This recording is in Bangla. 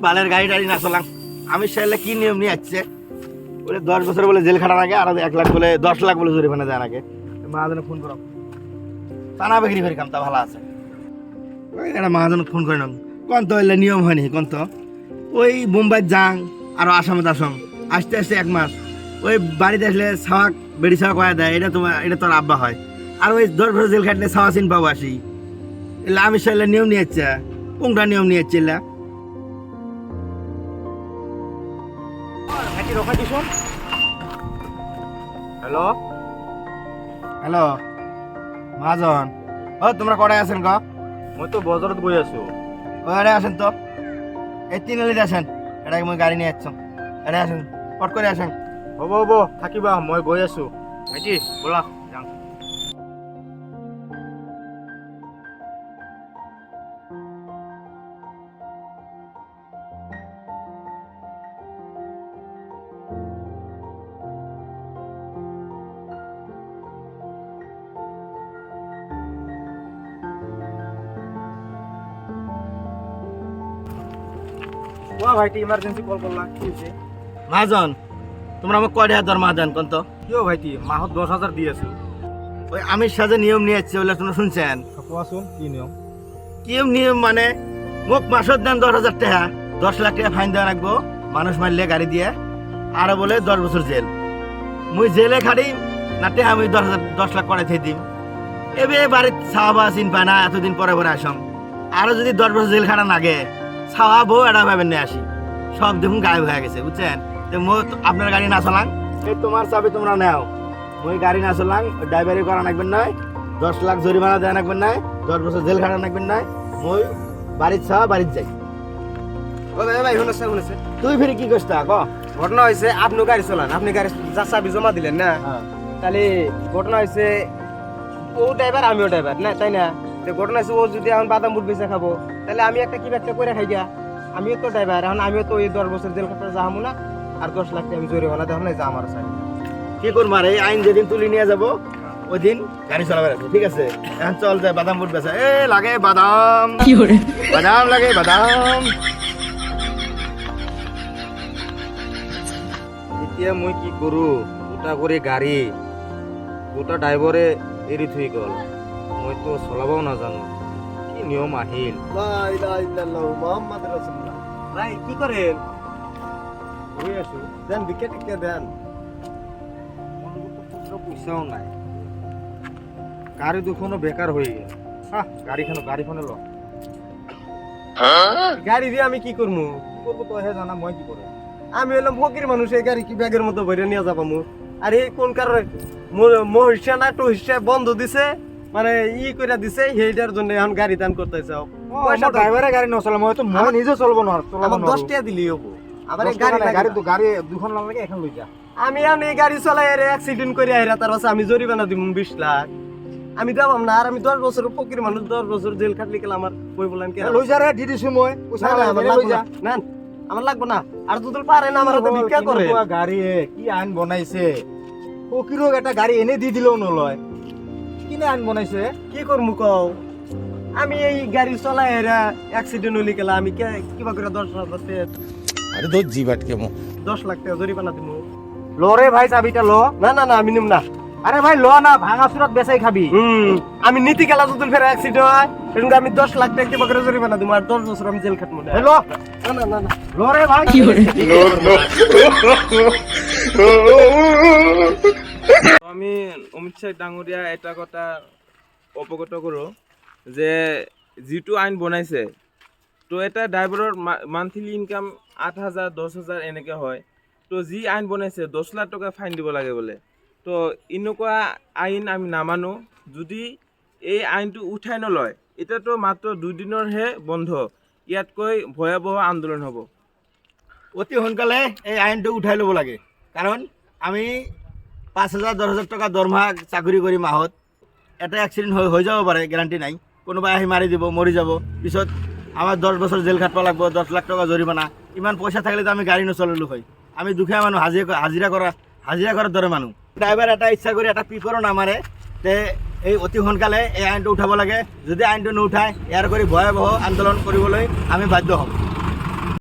বালের গাড়ি টাড়ি না চলাম আমি চাইলে কি নিয়ম নিয়ে আসছে? বলে দশ বছর বলে জেল খাটা আগে আর এক লাখ বলে, দশ লাখ বলে জরিমানা দেয় নাকি মহাজনে ফোন করো। টানা বিক্রি করি কাম তা ভালো আছে। ওই মহাজনে ফোন করে নাম কোন তো হইলে নিয়ম হয়নি কোন তো ওই মুম্বাই যাং আর আসামে আসম। আসতে আসতে এক মাস। ওই বাড়িতে আসলে ছাওয়াক বেড়ি ছাওয়া কয়া দেয়। এটা তোমার, এটা তোর আব্বা হয়। আর ওই দশ বছর জেল খাটলে ছাওয়া চিন পাবো আসি। এলে আমি চাইলে নিয়ম নিয়ে যাচ্ছে কোনটা নিয়ম নিয়ে হ্যালো? হ্যালো। মাজন ও তোমরা কটায় আছেন গ মই তো বজারত গৈ আছো। ওরে আসেন তো? এই তিন আলিতে আসেন এটাকে মই গাড়ি নিয়ে যাচ্ছ এটা আসেন পট করে আসেন হ'ব হ'ব থাকিবা মই গৈ আছো। ভাইটি ব'লা। কোৱা ভাইটি ইমাৰ্জেঞ্চি কল কৰলা কি হৈছে মহাজন তোমরা আমাকে কয় টাকা দরমা দেন কোন তো কিয় ভাইটি মাহত দহ হাজাৰ দি আছো ওই আমির সাথে নিয়ম নিয়ে যাচ্ছে বলে তোমরা শুনছেন? কোৱাচোন কি নিয়ম? কি নিয়ম মানে? মোক মাসত দেন দশ হাজার টাকা দশ লাখ টাকা ফাইন দেওয়া রাখব মানুষ মারলে গাড়ি দিয়ে আর বলে দশ বছর জেল। মুই জেলে খাড়ি না টেহা আমি দশ হাজার দশ লাখ করে থেকে দিম। এবে বাড়ির ছাওয়া চিন পায় না এতদিন পরে পরে আসম। আরও যদি দশ বছর জেল খাটা লাগে ছাওয়া বউ এটা ভাবেন নিয়ে আসি। সব দেখুন গায়েব হয়ে গেছে বুঝছেন? তো তো- আপনার গাড়ি না চালান এই তোমার চাবি তোমরা নেও। মই গাড়ি না চালাং ড্রাইভারি করা নাকবেন নয় দশ লাখ জরিমানা দেওয়া নাকবেন নয় দশ বছর জেল খাটা নাকবেন নয় মই বাড়ির ছাওয়া বাড়ির যাই। ভাই শুনেছে শুনেছে। তুই ফিরে কি করছিস ক? ঘটনা হয়েছে আপনি গাড়ি চলান আপনি গাড়ি যা চাবি জমা দিলেন না? তাহলে ঘটনা হয়েছে ও ড্রাইভার আমিও ড্রাইভার না তাই না? ঘটনা হয়েছে ও যদি এখন বাদাম বুট বেঁচে খাব তাহলে আমি একটা কি একটা করে খাই গিয়া আমিও তো ড্রাইভার এখন আমিও তো ওই দশ বছর জেল খাতে যাব না আর দশ লাখ টাকা আমি জরিমানা দেওয়া না যা আমার সাথে কি করব আর এই আইন যেদিন তুলি নিয়ে যাব ওই দিন গাড়ি চালাবে ঠিক আছে? এখন চল যায় বাদাম বুট বেচা এ লাগে বাদাম। বাদাম লাগে বাদাম। এতিয়া মই কি কৰো? গোটা কৰি গাড়ী গোটা ড্ৰাইভাৰে এৰি থৈ গ'ল। মইতো চলাবও নাজানো। নিয়ম আহিল ভাই কি কৰে গৈ আছো? দেন বিকে টিকে দেন। পইচাও নাই। গাড়ী দুখনো বেকাৰ হৈ গেল আহ গাড়ীখন গাড়ীখনে ল গাড়ী দিয়ে আমি কি করব কি করব তইহে জানা মই কি করব? আমি হলাম ফকির মানুষ এই গাড়ি কি ব্যাগের মতো ভরে নিয়ে যাব মু আর এই কোন কারণে? মোর হিসা না টু হিসা বন্ধ দিছে? মানে ই করে দিছে সেইটার জন্য এখন গাড়ি দান করতেছে। পয়সা ড্রাইভারে গাড়ি নচলে মই তো মই নিজে চলব নোৱাৰো চলাব দশ নোৱাৰো। টাকা দিলি হব। আবার গাড়ি গাড়ি গাড়ি গাড়ী দুখন নালাগে এখন লৈ যা। আমি আমি গাড়ি চলাই আর অ্যাক্সিডেন্ট করে আইরা তার পাশে আমি জরিমানা দিব বিশ লাখ। আমি দেবাম না আর আমি দশ বছর ফকির মানুষ দশ বছর জেল খাটলি গেলে আমার বই বললাম কি লৈ যা ৰে দি দিছো মই পইচা না, না, আমার নালাগে, লৈ যা। না। না, আমার লাগবো না। আর দুদল পারে না আমার হাতে ভিক্ষা করে। গাড়ী কি আইন বনাইছে। ফকিৰক এটা গাড়ী এনে দি দিলেও নলয়। কিনে আইন বনাইছে কি করব কও? আমি এই গাড়ি চলাই এরা অ্যাক্সিডেন্ট হলি গেলা আমি কে- কিবা করে দশ লাখ টাকা- আরে তোর জিবাটকে মো। দশ লাখ টাকা জরিমানা দিব ল ৰে ভাই চাবিটা ল। না না না আমি নিম না। আরে ভাই ল না ভাঙা চুৰত বেচাই খাবি। আমি নীতি গেলা যদি ফের অ্যাক্সিডেন্ট হয় এরকম আমি দশ লাখ টাকা কিবা করে জরিমানা দিব আর দশ বছর আমি জেল খাটবো না। ল। না না না না। ল ৰে ভাই। আমি অমিত শ্বাহ ডাঙৰীয়া এটা কথা অৱগত কৰোঁ যে যিটো আইন বনাইছে, তো এটা ড্ৰাইভাৰৰ মান্থলি ইনকাম আঠ হাজাৰ, দহ হাজাৰ এনেকৈ হয়। তো যি আইন বনাইছে, দহ লাখ টকা ফাইন দিব লাগে বোলে। তো এনেকুৱা আইন আমি নামানো। যদি এই আইনটো উঠাই নলয়, এতিয়াতো মাত্ৰ দুদিনৰহে বন্ধ। ইয়াতকৈ ভয়াৱহ আন্দোলন হ'ব। অতি সোনকালে এই আইনটো উঠাই ল'ব লাগে। কাৰণ আমি পাঁচ হাজাৰ, দহ হাজাৰ টকা দৰমহা চাকৰি কৰি মাহত, এটা এক্সিডেণ্ট হৈ যাব পাৰে গেৰাণ্টি নাই। কোনোবাই আহি মাৰি দিব, মৰি যাব। পিছত আমাৰ দহ বছৰ জেল খাটিব লাগিব, দহ লাখ টকা জৰিমনা। ইমান পইচা থাকিলেতো আমি গাড়ী নচলালোঁ হয়। আমি দুখীয়া মানুহ, হাজিৰা হাজিৰা কৰা হাজিৰা কৰাৰ দৰে মানুহ। ড্ৰাইভাৰ এটা ইচ্ছা কৰি এটা পিপৰো নামাৰে, তে এই অতি সোনকালে এই আইনটো উঠাব লাগে। যদি আইনটো নুঠায় ইয়াৰ কৰি ভয়াৱহ আন্দোলন কৰিবলৈ আমি বাধ্য হ'ম।